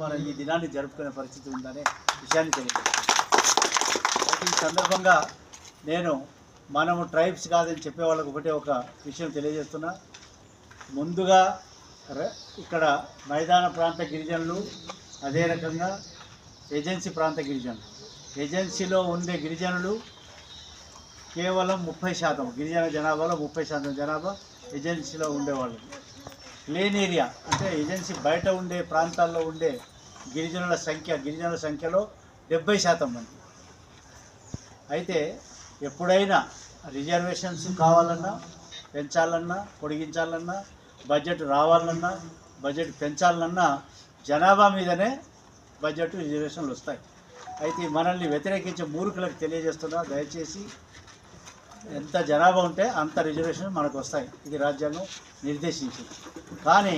మనం ఈ దినాన్ని జరుపుకునే పరిస్థితి ఉందనే విషయాన్ని తెలియజేస్తాను ఈ సందర్భంగా నేను మనము ట్రైబ్స్ కాదని చెప్పే వాళ్ళకి ఒకటే ఒక విషయం తెలియజేస్తున్నా. ముందుగా ర- ఇక్కడ మైదాన ప్రాంత గిరిజనులు అదే రకంగా ఏజెన్సీ ప్రాంత గిరిజనులు. ఏజెన్సీలో ఉండే గిరిజనులు కేవలం ముప్పై శాతం గిరిజన జనాభాలో ముప్పై శాతం జనాభా ఏజెన్సీలో ఉండేవాళ్ళు. ప్లేన్ ఏరియా అంటే ఏజెన్సీ బయట ఉండే ప్రాంతాల్లో ఉండే గిరిజనుల సంఖ్య గిరిజనుల సంఖ్యలో డెబ్బై శాతం మంది. అయితే ఎప్పుడైనా రిజర్వేషన్స్ కావాలన్నా పెంచాలన్నా పొడిగించాలన్నా బడ్జెట్ రావాలన్నా బడ్జెట్ పెంచాలన్నా జనాభా మీదనే బడ్జెట్ రిజర్వేషన్లు వస్తాయి. అయితే మనల్ని వ్యతిరేకించే మూర్ఖులకు తెలియజేస్తున్నా దయచేసి ఎంత జనాభా ఉంటే అంత రిజర్వేషన్ మనకు వస్తాయి. ఇది రాజ్యాంగం నిర్దేశించింది. కానీ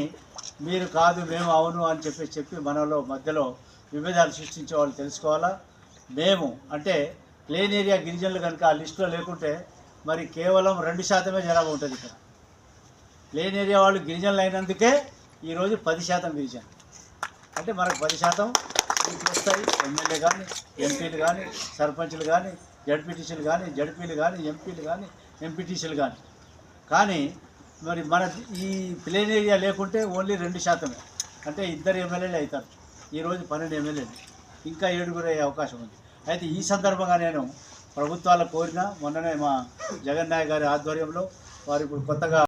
మీరు కాదు మేము అవును అని చెప్పి చెప్పి మనలో మధ్యలో విభేదాలు సృష్టించే వాళ్ళు తెలుసుకోవాలా? మేము అంటే ప్లేన్ ఏరియా గిరిజనులు కనుక ఆ లిస్టులో లేకుంటే మరి కేవలం రెండు శాతమే జనాభా ఉంటుంది ఇక్కడ. ప్లేన్ ఏరియా వాళ్ళు గిరిజనులు అయినందుకే ఈరోజు పది శాతం గిరిజన అంటే మనకు పది శాతం వస్తాయి. ఎమ్మెల్యే కానీ ఎంపీలు కానీ సర్పంచ్లు కానీ జడ్పీటీసీలు కానీ జడ్పీలు కానీ ఎంపీలు కానీ ఎంపీటీసీలు కానీ. కానీ మరి మన ఈ ప్లేన్ ఏరియా లేకుంటే ఓన్లీ రెండు శాతమే. అంటే ఇద్దరు ఎమ్మెల్యేలు అవుతారు. ఈరోజు పన్నెండు ఎమ్మెల్యేలు. ఇంకా ఏడుగురు అయ్యే అవకాశం ఉంది. అయితే ఈ సందర్భంగా నేను ప్రభుత్వాల కోరిన మొన్ననే మా జగన్ నాయక్ గారి ఆధ్వర్యంలో వారు ఇప్పుడు కొత్తగా